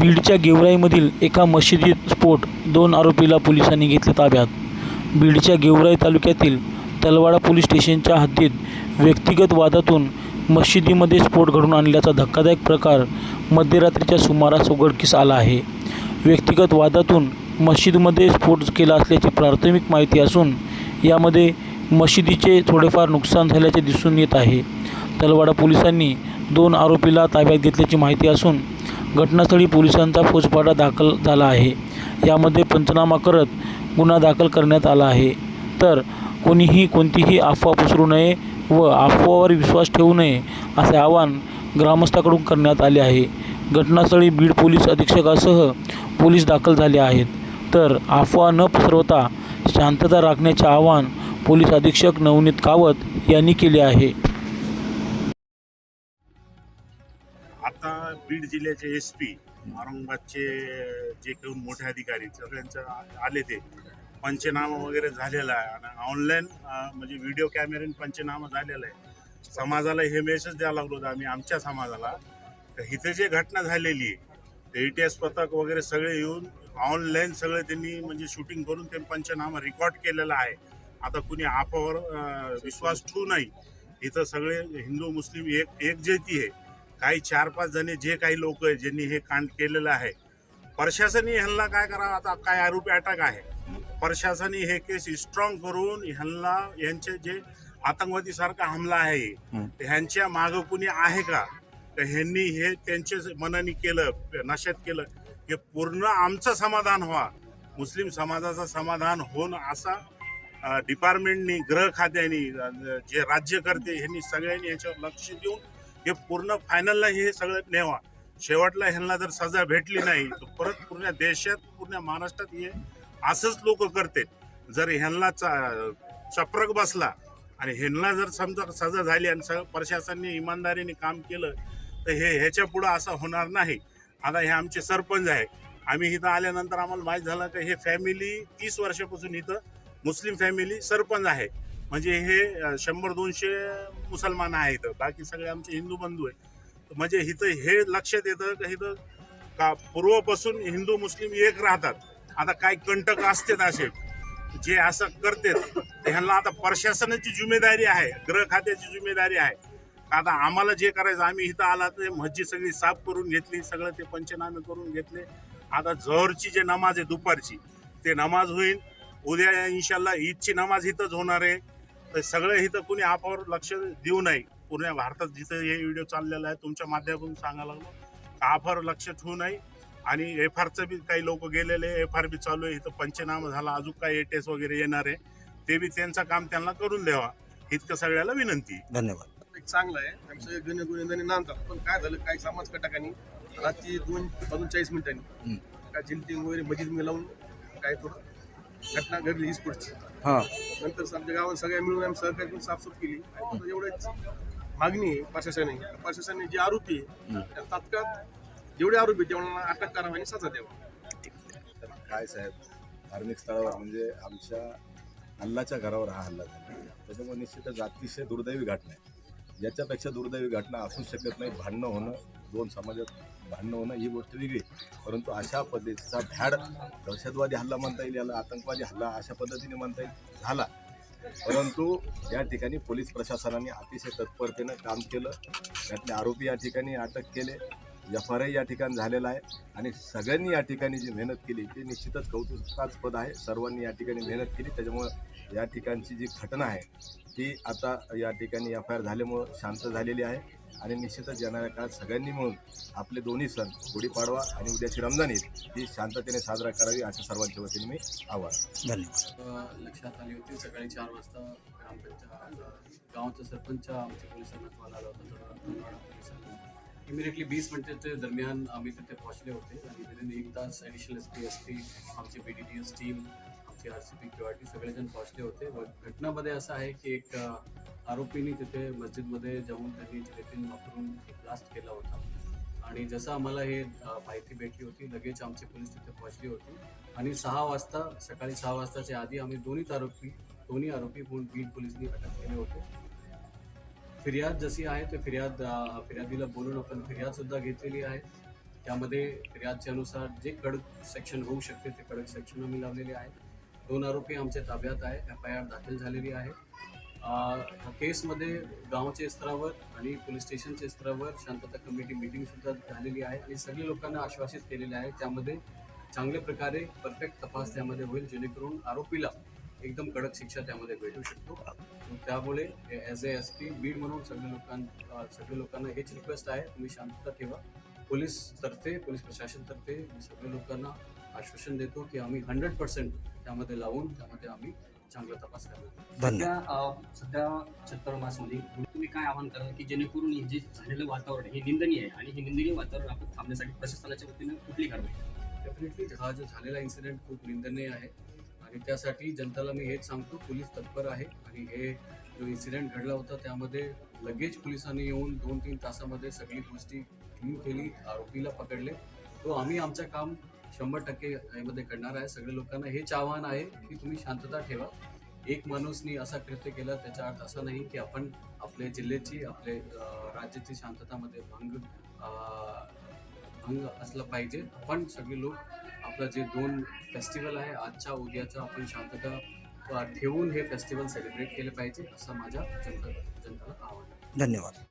बीडच्या गेवराईमधील एका मशिदीत स्फोट दोन आरोपीला पोलिसांनी घेतले ताब्यात. बीडच्या गेवराई तालुक्यातील तलवाडा पोलीस स्टेशनच्या हद्दीत व्यक्तिगत वादातून मशिदीमध्ये स्फोट घडून आणल्याचा धक्कादायक प्रकार मध्यरात्रीच्या सुमारास उघडकीस आला आहे. व्यक्तिगत वादातून मशिदीमध्ये स्फोट केला असल्याची प्राथमिक माहिती असून यामध्ये मशिदीचे थोडेफार नुकसान झाल्याचे दिसून येत आहे. तलवाडा पोलिसांनी दोन आरोपीला ताब्यात घेतल्याची माहिती असून घटनास्थळी पोलिसांचा फौजफाटा दाखल झाला आहे. यामध्ये पंचनामा करत गुन्हा दाखल करण्यात आला आहे. तर कोणीही कोणतीही अफवा पसरू नये व अफवावर विश्वास ठेवू नये असे आवाहन ग्रामस्थाकडून करण्यात आले आहे. घटनास्थळी बीड पोलीस अधीक्षकासह पोलीस दाखल झाले आहेत. तर अफवा न पसरवता शांतता राखण्याचे आवाहन पोलीस अधीक्षक नवनीत कावत यांनी केले आहे. बीड जिल्ह्याचे एस पी औरंगाबादचे जे काही मोठे अधिकारी सगळ्यांचं आले ते. पंचनामा वगैरे झालेला आहे. आणि ऑनलाईन म्हणजे व्हिडिओ कॅमेऱ्याने पंचनामा झालेला आहे. समाजाला हे मेसेज द्यायला लागलो होतो आम्ही आमच्या समाजाला. तर इथे जे घटना झालेली आहे ते इतिहास पथक वगैरे सगळे येऊन ऑनलाईन सगळे त्यांनी म्हणजे शूटिंग करून ते पंचनामा रेकॉर्ड केलेला आहे. आता कुणी आपावर विश्वास ठेवू नाही. इथं सगळे हिंदू मुस्लिम एक एकजेती आहे. काही चार पाच जणे जे काही लोक आहेत ज्यांनी हे कांड केलेलं आहे प्रशासनाने ह्यांना काय करावं? आता काय आरोपी अटक आहे? प्रशासनाने हे केस स्ट्रॉंग करून ह्यांना यांचे जे आतंकवादी सारखा हमला आहे ह्यांच्या मागं कुणी आहे का? तर ह्यांनी हे त्यांचे मनाने केलं नशेत केलं हे पूर्ण आमचं समाधान व्हा. मुस्लिम समाजाचं समाधान होऊन असा डिपार्टमेंटनी गृह खात्याने जे राज्यकर्ते ह्यांनी सगळ्यांनी ह्याच्यावर लक्ष देऊन हे पूर्ण फायनलला हे सगळं नेवा शेवटला ह्यांना जर सजा भेटली नाही तर परत पूर्ण देशात पूर्ण महाराष्ट्रात हे असंच लोक करते जर ह्यांना चा- बसला आणि ह्यांना जर समजा सजा झाली आणि सगळं प्रशासनाने इमानदारीने काम केलं तर हे ह्याच्या पुढं असं होणार नाही. आता हे आमचे सरपंच आहे. आम्ही इथं आल्यानंतर आम्हाला माहीत झालं की हे फॅमिली तीस वर्षापासून इथं मुस्लिम फॅमिली सरपंच आहे. म्हणजे हे शंभर दोनशे मुसलमान आहेत. बाकी सगळे आमचे हिंदू बंधू आहे म्हणजे इथं हे लक्षात येतं की इथं का पूर्वपासून हिंदू मुस्लिम एक राहतात? आता काय कंटक असतात असे जे असं करतात ह्यांना आता प्रशासनाची जिम्मेदारी आहे गृह खात्याची जिम्मेदारी आहे. आता आम्हाला जे करायचं आम्ही इथं आला ते मस्जिद सगळी साफ करून घेतली सगळं ते पंचनामे करून घेतले. आता जहरची जे नमाज आहे दुपारची ते नमाज होईल. उद्या इन्शाल्ला ईदची नमाज इथंच होणार आहे. तर सगळं इथं कुणी आपावर लक्ष देऊ नये. पूर्ण भारतात जिथं हे व्हिडिओ चाललेला आहे तुमच्या माध्यमातून सांगायला लागलो आपावर लक्ष ठेवू नये. आणि एफ आरचं बी काही लोक गेलेले एफ आर बी चालू आहे इथं पंचनामा झाला अजून काही एटेस वगैरे येणार आहे. ते बी त्यांचं काम त्यांना करून द्यावा. इतकं सगळ्याला विनंती. आहे. धन्यवाद. एक चांगलं आहे. आमचं गण गुन्हेगारी नांदतात. पण काय झालं काही समाज कटाकांनी रात्री दोन वाजून चाळीस मिनिटांनी काय जिंटिंग वगैरे मजीद मिळवून काय थोडं घटना घडली स्फोटची हां. नंतर आमच्या गावात सगळ्या मिळून आम्ही सहकार्य करून साफसूफ केली. आणि फक्त एवढंच मागणी आहे प्रशासनाने प्रशासनाने जे आरोपी आहे त्या तात्काळ जेवढे आरोपी आहेत तेवढ्यांना अटक करावी आणि सजा द्यावा. तर काय साहेब धार्मिक स्थळावर म्हणजे आमच्या अल्लाच्या घरावर हा हल्ला झाला. त्याच्यामुळे निश्चितच अतिशय दुर्दैवी घटना आहे. याच्यापेक्षा दुर्दैवी घटना असू शकत नाही. भांडणं होणं दोन समाजात भांडणं होणं ही गोष्ट वेगळी परंतु अशा पद्धतीचा भ्याड दहशतवादी हल्ला म्हणता येईल याला आतंकवादी हल्ला अशा पद्धतीने म्हणता येईल झाला. परंतु या ठिकाणी पोलीस प्रशासनाने अतिशय तत्परतेनं काम केलं. त्यातले आरोपी या ठिकाणी अटक केले. एफ आर आय या ठिकाणी झालेला आहे आणि सगळ्यांनी या ठिकाणी जी मेहनत केली ती निश्चितच कौतुकास्पद आहे. सर्वांनी या ठिकाणी मेहनत केली त्याच्यामुळं या ठिकाणची जी घटना आहे ती आता या ठिकाणी एफ आय आर झाल्यामुळं शांत झालेली आहे आणि निश्चितच येणाऱ्या काळात सगळ्यांनी मिळून आपले दोन्ही सण गुढीपाडवा आणि उद्याची रमजान ईद ही शांततेने साजरा करावी असं सर्वांच्या वतीने मी आवाहन धन्यवाद. लक्षात आली होती सकाळी चार वाजता ग्रामपंचायत गावाच्या सरपंच आमच्या पोलिसांना कॉल आला होता पोलिसांना. इमिडिएटली वीस मिनिटाच्या दरम्यान आम्ही तिथे पोहोचले होते आणि विदिन एक तास additional S P S T आमची B D T S team आमची R C P Q R T सगळेजण पोहोचले होते. व घटनामध्ये असं आहे की एक आरोपीने तिथे मस्जिदमध्ये जाऊन त्यांनी जिलेटिन वापरून ब्लास्ट केला होता. आणि जसं आम्हाला हे माहिती भेटली होती लगेच आमचे पोलीस तिथे पोहोचली होती. आणि सहा वाजता सकाळी सहा वाजताच्या आधी आम्ही दोन्ही आरोपी दोन्ही आरोपी म्हणून बीड पोलिसांनी अटक केले होते. फिर्याद जशी आहे ते फिर्याद फिर्यादीला बोलून आपण फिर्याद सुद्धा घेतलेली आहे. त्यामध्ये फिर्यादच्या अनुसार जे कडक सेक्शन होऊ शकते ते कडक सेक्शन आम्ही लावलेले आहे दोन आरोपी आमच्या ताब्यात आहे एफ आय आर दाखल झालेली आहे. केसमध्ये गावच्या स्तरावर आणि पोलीस स्टेशनच्या स्तरावर शांतता कमिटी मिटिंगसुद्धा झालेली आहे. आणि सगळे लोकांना आश्वासित केलेले आहे. त्यामध्ये चांगल्या प्रकारे परफेक्ट तपास त्यामध्ये होईल. जेणेकरून आरोपीला एकदम कडक शिक्षा त्यामध्ये भेटू शकतो. त्यामुळे as A S P Beed म्हणून सगळ्या लोकां सगळ्या लोकांना हेच रिक्वेस्ट आहे. तुम्ही शांतता ठेवा. पोलीस तर्फे पोलीस प्रशासनतर्फे सगळ्या लोकांना आश्वासन देतो की आम्ही हंड्रेड पर्सेंट त्यामध्ये लावून त्यामध्ये आम्ही चांगला तपास करणार सध्या सध्या छत्तर मासमध्ये तुम्ही काय आवाहन कराल की जेणेकरून हे जे झालेलं वातावरण हे निंदनीय आहे आणि हे निंदनीय वातावरण आपण थांबण्यासाठी प्रशासनाच्या वतीनं कुठली कारवाई डेफिनेटली हा जो झालेला इन्सिडेंट खूप निंदनीय आहे. आणि त्यासाठी जनताला मी हेच सांगतो पोलीस तत्पर आहे. आणि हे जो इन्सिडेंट घडला होता त्यामध्ये लगेच पोलिसांनी येऊन दोन तीन तासामध्ये सगळी गोष्टी क्लीन केली आरोपीला पकडले. तो आम्ही आमचं काम शंभर टक्के यामध्ये करणार आहे. सगळ्या लोकांना हेच आव्हान आहे की तुम्ही शांतता ठेवा. एक माणूसनी असा कृत्य केला त्याचा अर्थ असा नाही की आपण आपल्या जिल्ह्याची आपले राज्याची शांततामध्ये भंग भंग असलं पाहिजे. आपण सगळे लोक आपलं जे दोन फेस्टिवल आहे आजच्या उद्याचा आपण शांतता ठेवून हे फेस्टिवल सेलिब्रेट केले पाहिजे असं माझ्या जनता जनताला आव्हान धन्यवाद.